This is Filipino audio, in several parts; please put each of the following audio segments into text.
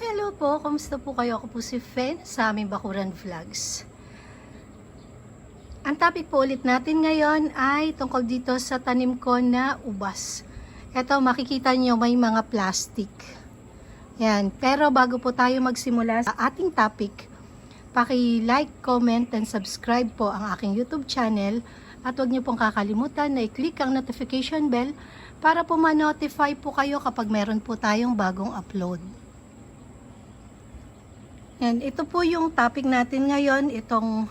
Hello po, kumusta po kayo? Ako po si Fen sa aming Bakuran Vlogs. Ang topic po ulit natin ngayon ay tungkol dito sa tanim ko na ubas. Ito, makikita nyo may mga plastic. Yan. Pero bago po tayo magsimula sa ating topic, paki-like, comment, and subscribe po ang aking YouTube channel. At huwag niyo pong kakalimutan na i-click ang notification bell para po ma-notify po kayo kapag meron po tayong bagong upload. Yan, ito po yung topic natin ngayon, itong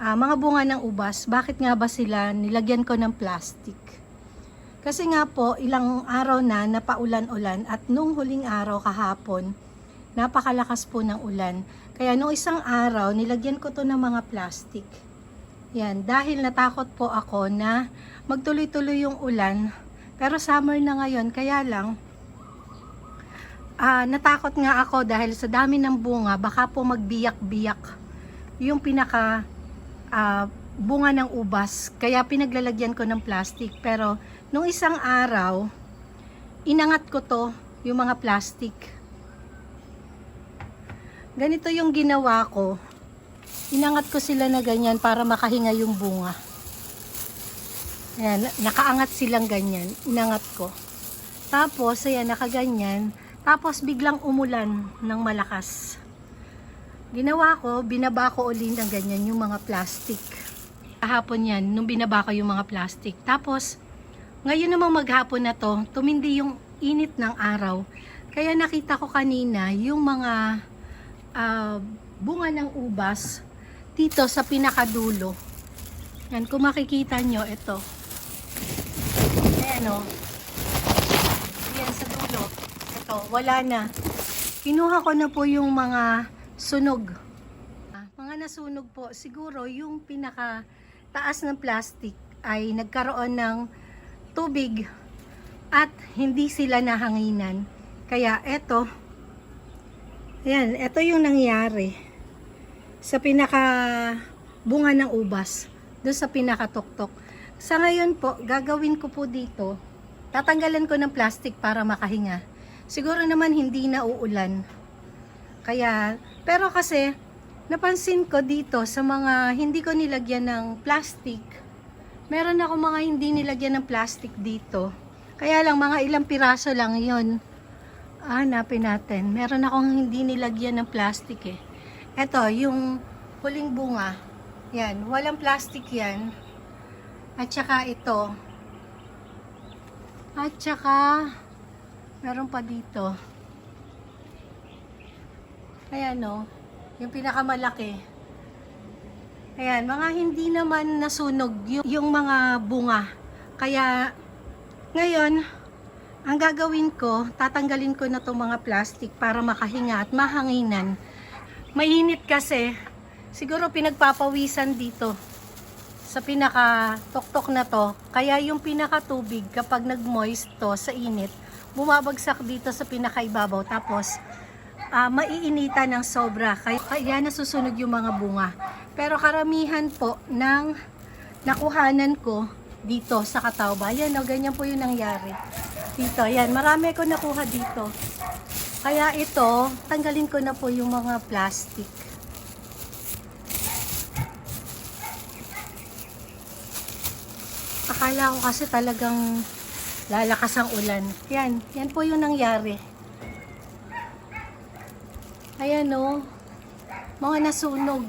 ah, mga bunga ng ubas. Bakit nga ba sila nilagyan ko ng plastic? Kasi nga po, ilang araw na napaulan-ulan at nung huling araw kahapon, napakalakas po ng ulan. Kaya nung isang araw, nilagyan ko to ng mga plastic. Yan, dahil natakot po ako na magtuloy-tuloy yung ulan. Pero summer na ngayon, kaya lang, Ah, natakot nga ako dahil sa dami ng bunga, baka po magbiyak-biyak yung pinaka ah, bunga ng ubas. Kaya pinaglalagyan ko ng plastic. Pero nung isang araw, inangat ko to, yung mga plastic. Ganito yung ginawa ko. Inangat ko sila na ganyan para makahinga yung bunga. Ayan, nakaangat silang ganyan. Inangat ko. Tapos, ayan, nakaganyan. Tapos biglang umulan ng malakas. Ginawa ko, binaba ko uli ng ganyan yung mga plastic. Kahapon yan, nung binaba ko yung mga plastic. Tapos, ngayon namang maghapon na to, tumindi yung init ng araw. Kaya nakita ko kanina yung mga ah, bunga ng ubas dito sa pinakadulo. Yan, kung makikita nyo, ito. Ayan o. Yan sa Ito, wala na. Kinuha ko na po yung mga sunog. Ah, Mga nasunog po, siguro yung pinaka taas ng plastic ay nagkaroon ng tubig at hindi sila nahanginan. Kaya eto, yan, eto yung nangyari sa pinaka bunga ng ubas, doon sa pinakatuktok. Sa ngayon po, gagawin ko po dito, tatanggalan ko ng plastic para makahinga. Siguro naman hindi na uulan. Kaya, pero kasi, napansin ko dito sa mga hindi ko nilagyan ng plastic, meron ako mga hindi nilagyan ng plastic dito. Kaya lang, mga ilang piraso lang yon Ah, hanapin natin. Meron akong hindi nilagyan ng plastic eh. Ito, yung huling bunga. Yan, walang plastic yan. At saka ito. At saka, meron pa dito. Ayan o, yung pinakamalaki. Ayan, mga hindi naman nasunog yung, yung mga bunga. Kaya, ngayon, ang gagawin ko, tatanggalin ko na itong mga plastic para makahinga at mahanginan. Mainit kasi, siguro pinagpapawisan dito sa pinaka tuktok na to. Kaya yung pinaka tubig kapag nag-moist to sa init, bumabagsak dito sa pinakaibabaw. Tapos, ah, maiinitan ng sobra. Kaya, kaya nasusunog yung mga bunga. Pero karamihan po ng nakuhanan ko dito sa Catawba. Yan o, ganyan po yung nangyari. Dito, yan. Marami ko nakuha dito. Kaya ito, tanggalin ko na po yung mga plastic. Akala ko kasi talagang lalakas ang ulan. Yan, yan po yung nangyari. Ayan o, mga nasunog.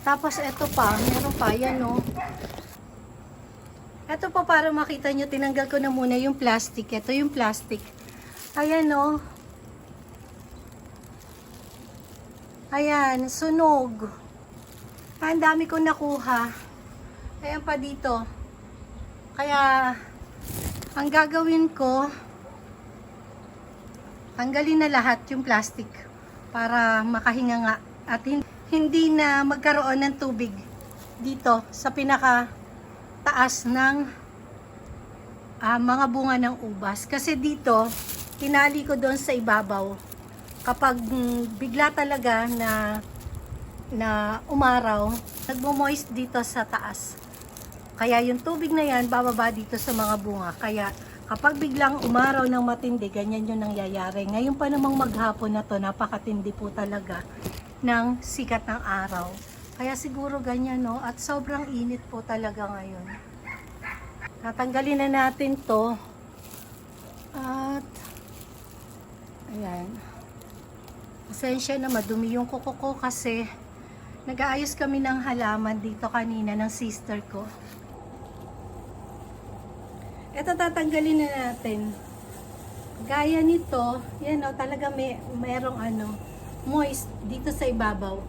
Tapos ito pa, meron pa, yan o. Ito pa para makita nyo, tinanggal ko na muna yung plastic. Ito yung plastic. Ayan o. Ayan, sunog. Ah, Ang dami ko nakuha. Ayan pa dito. Kaya, ang gagawin ko, tanggalin na lahat yung plastic para makahinga nga at hin- hindi na magkaroon ng tubig dito sa pinaka taas ng ah, mga bunga ng ubas. Kasi dito, tinali ko doon sa ibabaw. Kapag bigla talaga na na umaraw, nagmo-moist dito sa taas. Kaya yung tubig na yan, bababa dito sa mga bunga. Kaya Kapag biglang umaraw ng matindi, ganyan yung nangyayari. Ngayon pa namang maghapon na to, napakatindi po talaga ng sikat ng araw. Kaya siguro ganyan, no? At sobrang init po talaga ngayon. Tatanggalin na natin to. At, ayan. Pasensya na, madumi yung kuko ko kasi nag-aayos kami ng halaman dito kanina ng sister ko. Ito tatanggalin na natin. Gaya nito, yan o, talaga may merong ano, moist dito sa ibabaw.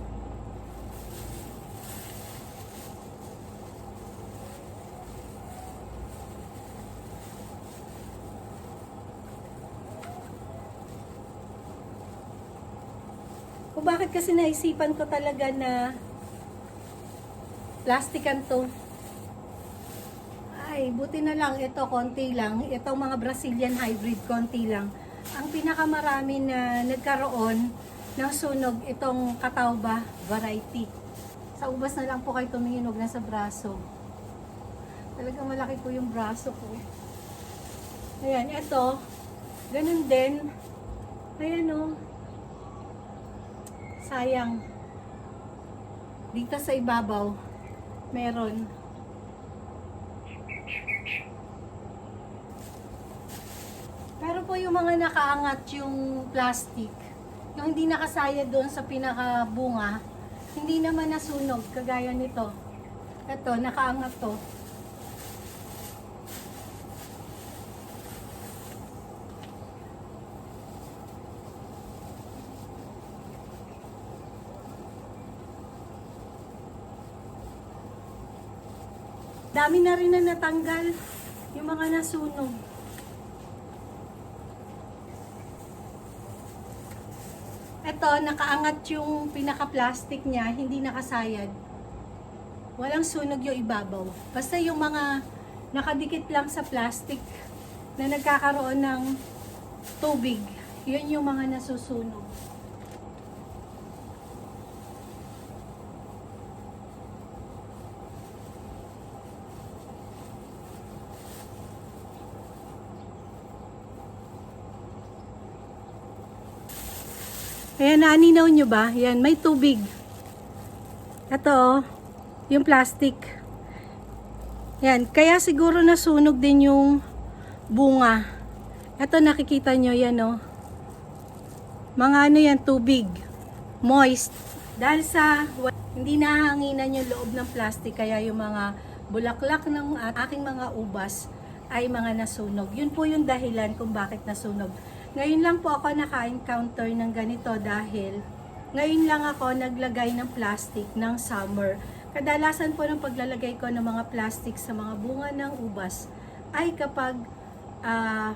Kung bakit kasi naisipan ko talaga na plastikan to. Ay, buti na lang ito, konti lang. Itong mga Brazilian hybrid, konti lang. Ang pinakamarami na nagkaroon ng sunog, itong katawba variety. Sa ubas na lang po kayo tumingin, na sa braso. Talagang malaki po yung braso ko. Ayan, ito. Ganun din. Ayan o. Sayang. Dito sa ibabaw, meron. Pero po yung mga nakaangat yung plastic, yung hindi nakasaya doon sa pinakabunga, hindi naman nasunog, kagaya nito. Ito, nakaangat to. Dami na rin na natanggal yung mga nasunog. Ito, nakaangat yung pinaka-plastic niya, hindi nakasayad. Walang sunog yung ibabaw. Basta yung mga nakadikit lang sa plastic na nagkakaroon ng tubig, yun yung mga nasusunog. Ayan, naaninaw nyo ba? Yan, may tubig. Ito, oh, yung plastic. Yan, kaya siguro nasunog din yung bunga. Ito, nakikita nyo, yan, oh. Mga ano yan, tubig. Moist. Dahil sa hindi nahanginan yung loob ng plastic, kaya yung mga bulaklak ng aking mga ubas ay mga nasunog. Yun po yung dahilan kung bakit nasunog. Ngayon lang po ako naka-encounter ng ganito dahil ngayon lang ako naglagay ng plastic ng summer. Kadalasan po ng paglalagay ko ng mga plastic sa mga bunga ng ubas ay kapag ah,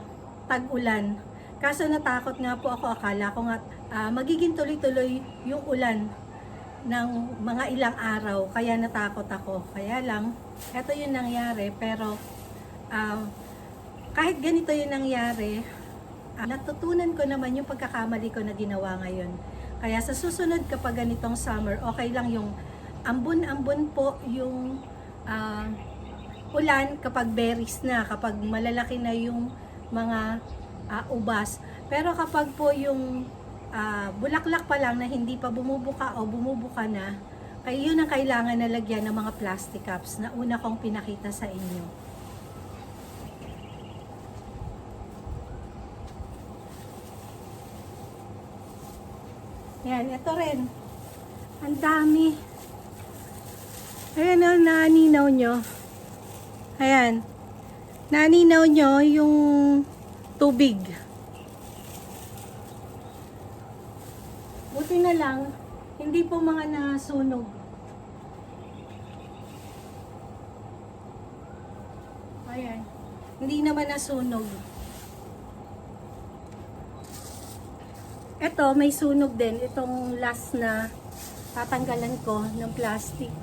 tag-ulan. Kaso natakot nga po ako, akala ko nga ah, magiging tuloy-tuloy yung ulan ng mga ilang araw. Kaya natakot ako. Kaya lang, eto yung nangyari. Pero ah, kahit ganito yung nangyari, natutunan ko naman yung pagkakamali ko na ginawa ngayon. Kaya sa susunod kapag ganitong summer, okay lang yung ambon-ambon po yung ah, ulan kapag berries na, kapag malalaki na yung mga ah, ubas. Pero kapag po yung ah, bulaklak pa lang na hindi pa bumubuka o bumubuka na, kaya yun ang kailangan na lagyan ng mga plastic cups na una kong pinakita sa inyo. Yan, ito rin. Ang dami. Ayan o, naninaw nyo. Ayan. Naninaw nyo yung tubig. Buti na lang, hindi po mga nasunog. Ayan. Hindi naman nasunog. Ito, may sunog din. Itong last na tatanggalan ko ng plastic.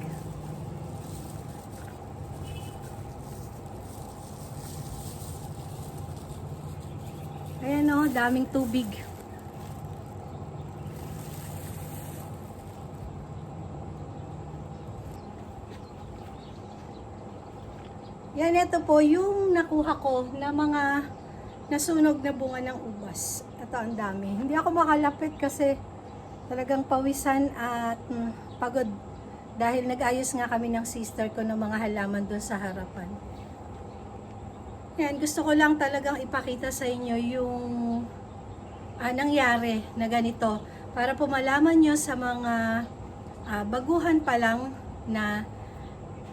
Ayan o, daming tubig. Yan, ito po yung nakuha ko na mga nasunog na bunga ng ubas. Ito ang dami. Hindi ako makalapit kasi talagang pawisan at mm, pagod. Dahil nag-ayos nga kami ng sister ko ng mga halaman doon sa harapan. Yan, gusto ko lang talagang ipakita sa inyo yung ah, nangyari na ganito. Para po malaman nyo sa mga ah, baguhan pa lang na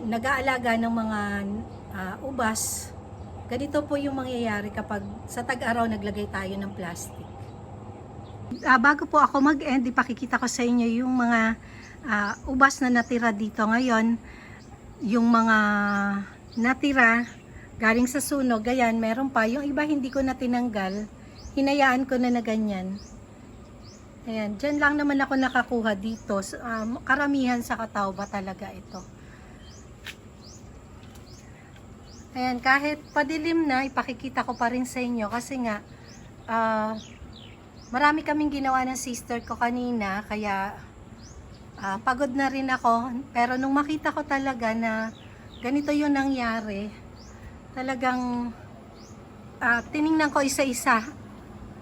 nag-aalaga ng mga ah, ubas, ganito po yung mangyayari kapag sa tag-araw naglagay tayo ng plastic. Ah, bago po ako mag-end, ipakikita ko sa inyo yung mga ah, ubas na natira dito ngayon. Yung mga natira galing sa sunog, ayan, meron pa. Yung iba hindi ko na tinanggal, hinayaan ko na na ganyan. Ayan, dyan lang naman ako nakakuha dito. Um, karamihan sa katawba talaga ito. Ayan, kahit padilim na, ipakikita ko pa rin sa inyo kasi nga, ah, marami kaming ginawa ng sister ko kanina, kaya ah, pagod na rin ako. Pero nung makita ko talaga na ganito yung nangyari, talagang ah, tiningnan ko isa-isa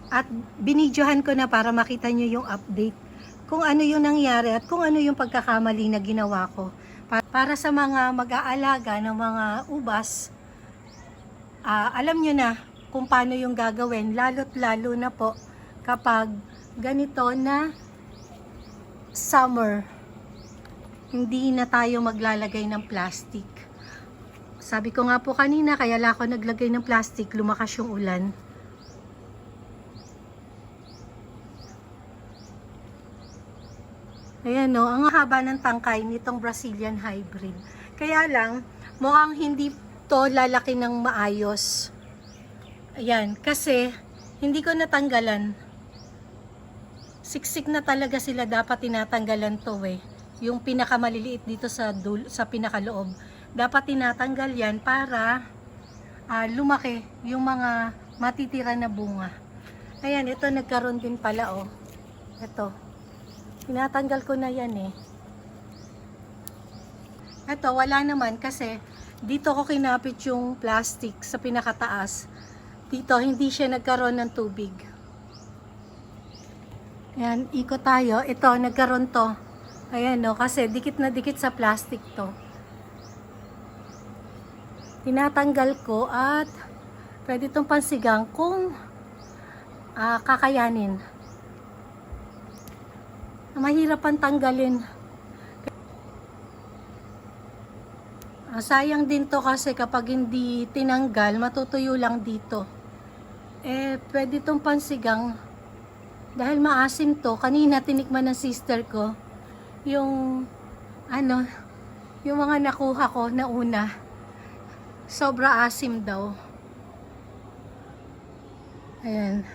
at binidyohan ko na para makita nyo yung update kung ano yung nangyari at kung ano yung pagkakamali na ginawa ko. Pa- Para sa mga mag-aalaga ng mga ubas, ah, alam nyo na kung paano yung gagawin, lalo't lalo na po kapag ganito na summer, hindi na tayo maglalagay ng plastic. Sabi ko nga po kanina, kaya la ako naglagay ng plastic, lumakas yung ulan. Ayan no, ang haba ng tangkay nitong Brazilian hybrid. Kaya lang, mukhang hindi to lalaki ng maayos. Ayan, kasi hindi ko natanggalan. Siksik na talaga sila dapat tinatanggalan to eh. Yung pinakamaliliit dito sa dul sa pinakaloob. Dapat tinatanggal yan para ah, lumaki yung mga matitira na bunga. Ayan, ito nagkaroon din pala oh. Ito. Tinatanggal ko na yan eh. Ito, wala naman kasi dito ko kinapit yung plastic sa pinakataas. Dito, hindi siya nagkaroon ng tubig. Ayan, ikot tayo. Ito, nagkaroon to. Ayan no, kasi dikit na dikit sa plastic to. Tinatanggal ko at pwede itong pansigang kung ah, kakayanin. Mahirap ang tanggalin. Sayang din to kasi kapag hindi tinanggal, matutuyo lang dito. Eh, pwede itong pansigang. Dahil maasim to, kanina tinikman ng sister ko, yung, ano, yung mga nakuha ko na una, sobra asim daw. Ayan.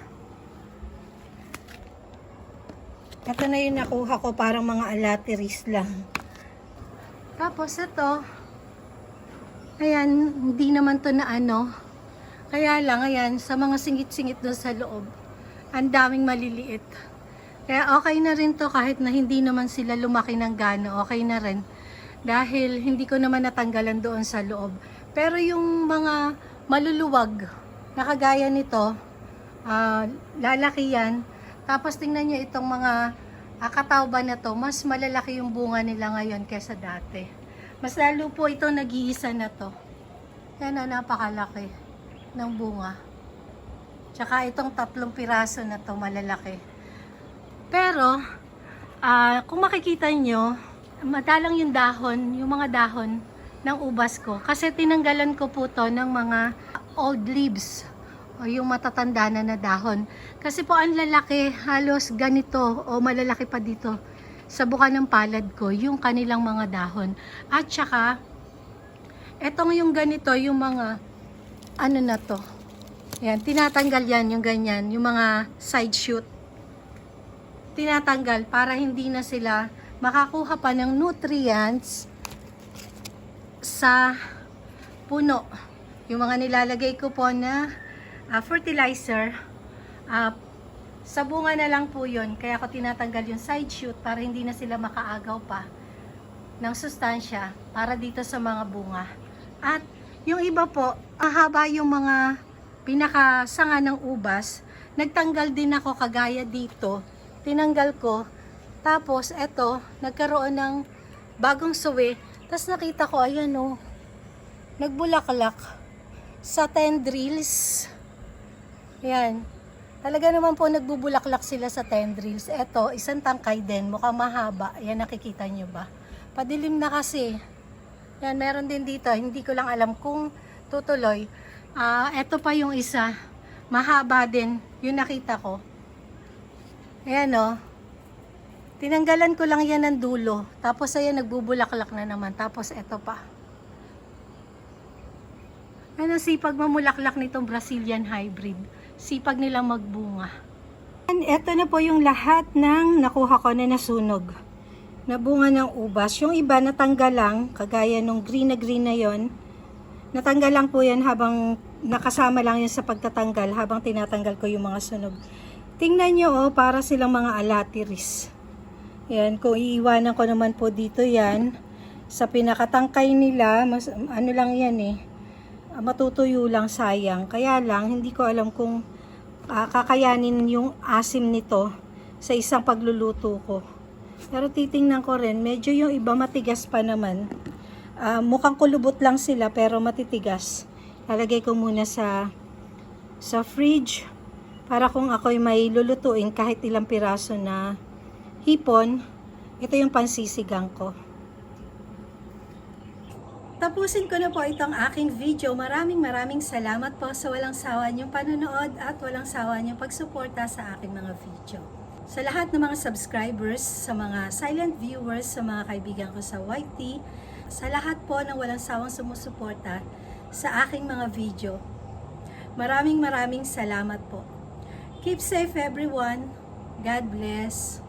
Ito na yung nakuha ko, parang mga alateris lang. Tapos ito, ayan, hindi naman to na ano. Kaya lang, ayan, sa mga singit-singit doon sa loob, ang daming maliliit. Kaya okay na rin to kahit na hindi naman sila lumaki ng gano, okay na rin. Dahil hindi ko naman natanggalan doon sa loob. Pero yung mga maluluwag, na kagaya nito, ah, lalaki yan. Tapos tingnan nyo itong mga uh, na to, mas malalaki yung bunga nila ngayon kesa dati. Mas lalo po ito nag-iisa na to. Yan na, napakalaki ng bunga. Tsaka itong tatlong piraso na to, malalaki. Pero, ah, kung makikita nyo, madalang yung dahon, yung mga dahon ng ubas ko. Kasi tinanggalan ko po to ng mga old leaves o yung matatanda na na dahon. Kasi po ang lalaki, halos ganito o malalaki pa dito sa buka ng palad ko, yung kanilang mga dahon. At saka, etong yung ganito, yung mga, ano na to, yan, tinatanggal yan, yung ganyan, yung mga side shoot. Tinatanggal para hindi na sila makakuha pa ng nutrients sa puno. Yung mga nilalagay ko po na ah, fertilizer, ah, sa bunga na lang po yun. Kaya ako tinatanggal yung side shoot para hindi na sila makaagaw pa ng sustansya para dito sa mga bunga. At Yung iba po, ahaba yung mga pinakasanga ng ubas. Nagtanggal din ako kagaya dito. Tinanggal ko. Tapos, eto, nagkaroon ng bagong suwi. Tapos nakita ko, ayan o, nagbulaklak sa tendrils. Yan. Talaga naman po nagbubulaklak sila sa tendrils. Eto, isang tangkay din. Mukhang mahaba. Yan, nakikita nyo ba? Padilim na kasi. Yan, meron din dito. Hindi ko lang alam kung tutuloy. Ah, eto pa yung isa. Mahaba din. Yung nakita ko. Ayan o. Tinanggalan ko lang yan ng dulo. Tapos ayan, nagbubulaklak na naman. Tapos eto pa. Ano sipag mamulaklak nitong Brazilian hybrid. Sipag nilang magbunga. And eto na po yung lahat ng nakuha ko na nasunog. Nabunga ng ubas. Yung iba natanggal lang, kagaya nung green na green na yon. Natanggal lang po yan habang nakasama lang yan sa pagtatanggal habang tinatanggal ko yung mga sunog. Tingnan nyo oh, para silang mga alatiris. Yan, kung iiwanan ko naman po dito yan, sa pinakatangkay nila, mas, ano lang yan eh, matutuyo lang sayang. Kaya lang, hindi ko alam kung ah, kakayanin yung asim nito sa isang pagluluto ko. Pero titingnan ko rin, medyo yung iba matigas pa naman. Ah, mukhang kulubot lang sila pero matitigas. Lalagay ko muna sa sa fridge para kung ako'y may lulutuin kahit ilang piraso na hipon, ito yung pansisigang ko. Tapusin ko na po itong aking video. Maraming maraming salamat po sa walang sawa niyong panonood at walang sawa niyong pagsuporta sa aking mga video. Sa lahat ng mga subscribers, sa mga silent viewers, sa mga kaibigan ko sa YT, sa lahat po ng walang sawang sumusuporta sa aking mga video. Maraming maraming salamat po. Keep safe everyone. God bless.